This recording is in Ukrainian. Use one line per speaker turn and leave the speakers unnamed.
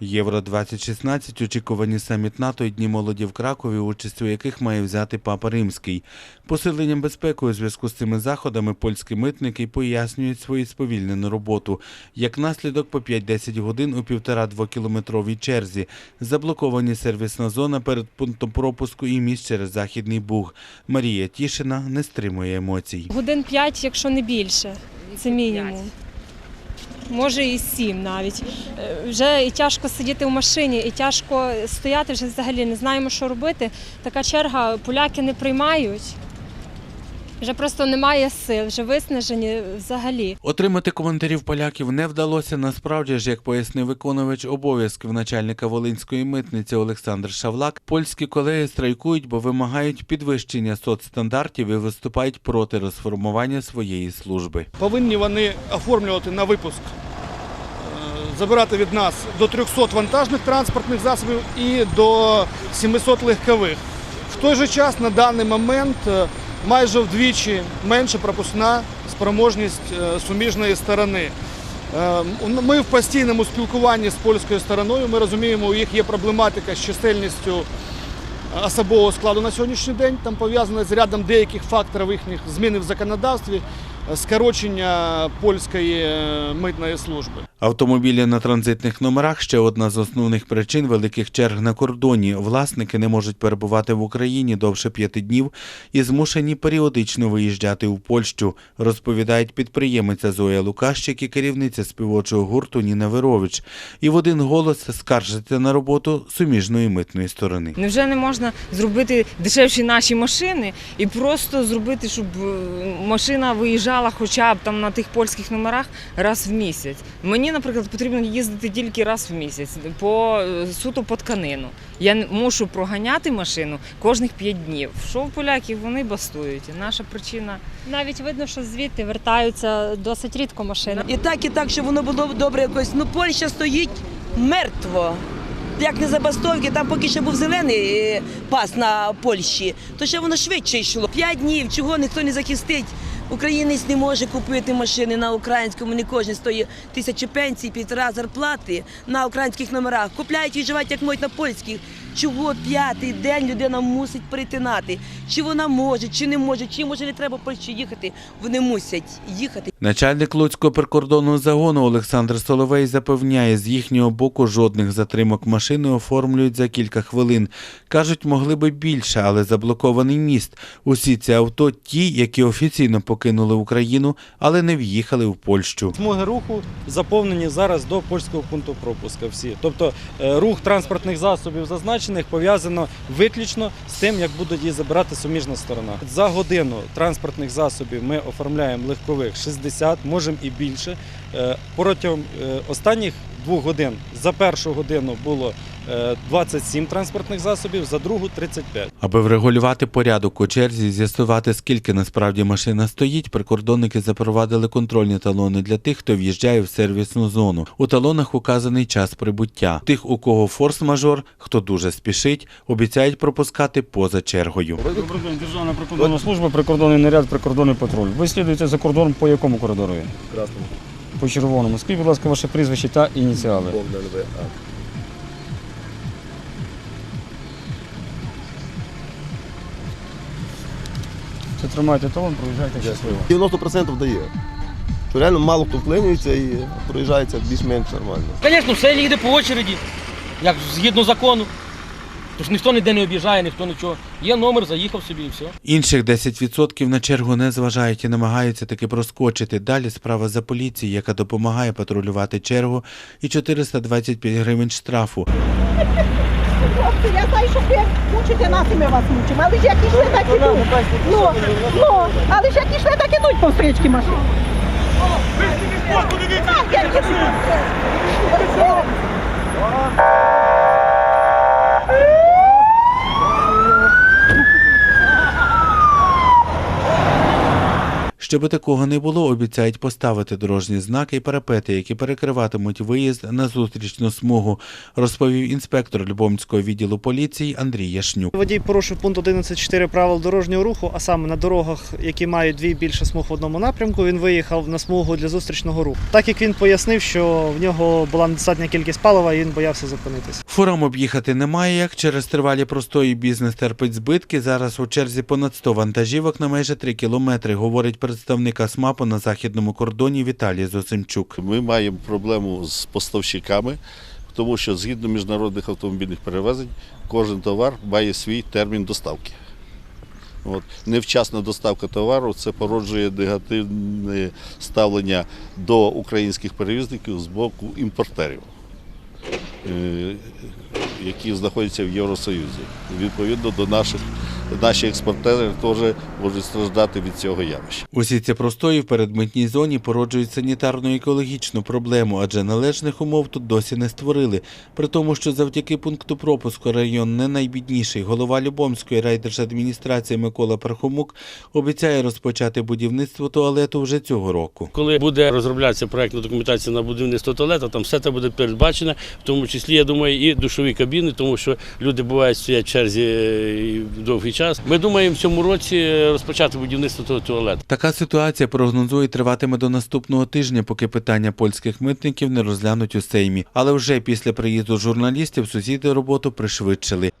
Євро 2016 очікувані саміт НАТО і Дні молоді в Кракові, участь у яких має взяти Папа Римський. Посиленням безпеки у зв'язку з цими заходами польські митники пояснюють свою сповільнену роботу. Як наслідок по 5-10 годин у півтора-двокілометровій черзі. Заблоковані сервісна зона перед пунктом пропуску і міст через Західний Буг. Марія Тішина не стримує емоцій.
Годин 5, якщо не більше. Це мінімум. Може і сім навіть. Е, Вже і тяжко сидіти в машині, і тяжко стояти, вже взагалі не знаємо, що робити. Така черга поляки не приймають. Вже просто немає сил, вже виснажені взагалі.
Отримати коментарів поляків не вдалося. Насправді ж, як пояснив виконувач обов'язків начальника Волинської митниці Олександр Шавлак, польські колеги страйкують, бо вимагають підвищення соцстандартів і виступають проти розформування своєї служби.
повинні вони оформлювати на випуск, забирати від нас до 300 вантажних транспортних засобів і до 700 легкових. В той же час на даний момент е, майже вдвічі менша пропускна спроможність е, суміжної сторони. Е, Ми в постійному спілкуванні з польською стороною. Ми розуміємо, у їх є проблематика з чисельністю особового складу на сьогоднішній день. Там пов'язано з рядом деяких факторів їхніх зміни в законодавстві, скорочення польської е, митної служби.
Автомобілі на транзитних номерах ще одна з основних причин великих черг на кордоні. Власники не можуть перебувати в Україні довше п'яти днів і змушені періодично виїжджати у Польщу, розповідають підприємиця Зоя Лукащик і керівниця співочого гурту Ніна Вирович. І в один голос скаржиться на роботу суміжної митної сторони.
Невже не можна зробити дешевші наші машини і просто зробити, щоб е, машина виїжджала хоча б там на тих польських номерах раз в місяць? Мені, наприклад, потрібно їздити тільки раз в місяць по е, суто по тканину. Я мушу проганяти машину кожних п'ять днів. Що в поляків вони бастують? Наша причина
Навіть видно, що звідти вертаються досить рідко машини.
І так, і так, щоб воно було добре якось. Ну, Польща стоїть мертво. Як не забастовки, там поки ще був зелений е, пас на Польщі, то ще воно швидше йшло. П'ять днів, чого ніхто не захистить. Українець не може купити машини на українському, не кожен стоїть тисячу пенсій, півтора зарплати на українських номерах. Купляють і вживають як можуть на польських. Чого п'ятий день людина мусить перетинати? Чи вона може, чи не може, чи може не треба в Польщу їхати? Вони мусять їхати.
Начальник Луцького прикордонного загону Олександр Соловей запевняє, з їхнього боку жодних затримок машини оформлюють за кілька хвилин. Кажуть, могли би більше, але заблокований міст. Усі ці авто ті, які офіційно покинули Україну, але не в'їхали в Польщу.
Смуги руху заповнені зараз до польського пункту пропуска. Всі, тобто е, рух транспортних засобів зазначених пов'язано виключно з тим, як буде її забирати суміжна сторона. За годину транспортних засобів ми оформляємо легкових 60, можемо і більше. Е, Протягом е, останніх двох годин за першу годину було е, 27 транспортних засобів, за другу 35.
Аби врегулювати порядок у черзі, з'ясувати, скільки насправді машина стоїть, прикордонники запровадили контрольні талони для тих, хто в'їжджає в сервісну зону. У талонах указаний час прибуття. Тих, у кого форс-мажор, хто дуже спішить, обіцяють пропускати поза чергою.
Добрий день, Державна прикордонна служба, прикордонний наряд, прикордонний патруль. Ви слідуєте за кордоном по якому коридору?
Красному.
По червоному. Скажіть, будь ласка, ваше прізвище та ініціали.
Богдан В.А.
Це тримайте талон, проїжджайте щасливо.
90% дає. Що реально мало хто вклинюється і проїжджається більш-менш нормально.
Звісно, все їде по очереді, як згідно закону. Тож ніхто ніде не об'їжджає, ніхто нічого. Є номер, заїхав собі і все.
Інших 10% на чергу не зважають і намагаються таки проскочити. Далі справа за поліцією, яка допомагає патрулювати чергу, і 425 гривень штрафу.
Хлопці, я знаю, що ви мучите нас, і ми вас мучимо. Але ж як ішли, так ідуть. Ну, ну, але ж як ішли, так ідуть по встрічки машин. Так, як ішли.
Щоби такого не було, обіцяють поставити дорожні знаки і парапети, які перекриватимуть виїзд на зустрічну смугу, розповів інспектор Любомського відділу поліції Андрій Яшнюк.
Водій порушив пункт 11.4 правил дорожнього руху, а саме на дорогах, які мають дві більше смуг в одному напрямку, він виїхав на смугу для зустрічного руху. Так як він пояснив, що в нього була недостатня кількість палива, і він боявся зупинитися.
Фурам об'їхати немає, як через тривалі простої бізнес терпить збитки. Зараз у черзі понад 100 вантажівок на майже 3 кілометри, говорить представник АСМАПу на західному кордоні Віталій Зосимчук.
Ми маємо проблему з поставщиками, тому що згідно міжнародних автомобільних перевезень кожен товар має свій термін доставки. От. Невчасна доставка товару це породжує негативне ставлення до українських перевізників з боку імпортерів, е, які знаходяться в Євросоюзі. Відповідно до наших наші експортери теж можуть страждати від цього явища.
Усі ці простої в передмитній зоні породжують санітарну екологічну проблему, адже належних умов тут досі не створили. При тому, що завдяки пункту пропуску район не найбідніший. Голова Любомської райдержадміністрації Микола Пархомук обіцяє розпочати будівництво туалету вже цього року.
Коли буде розроблятися проєктна документація на будівництво туалету, там все це буде передбачено, в тому числі, я думаю, і душові кабіни, тому що люди бувають стоять в черзі е, довгий час. Ми думаємо в цьому році розпочати будівництво того туалету.
Така ситуація прогнозує триватиме до наступного тижня, поки питання польських митників не розглянуть у Сеймі. Але вже після приїзду журналістів сусіди роботу пришвидшили.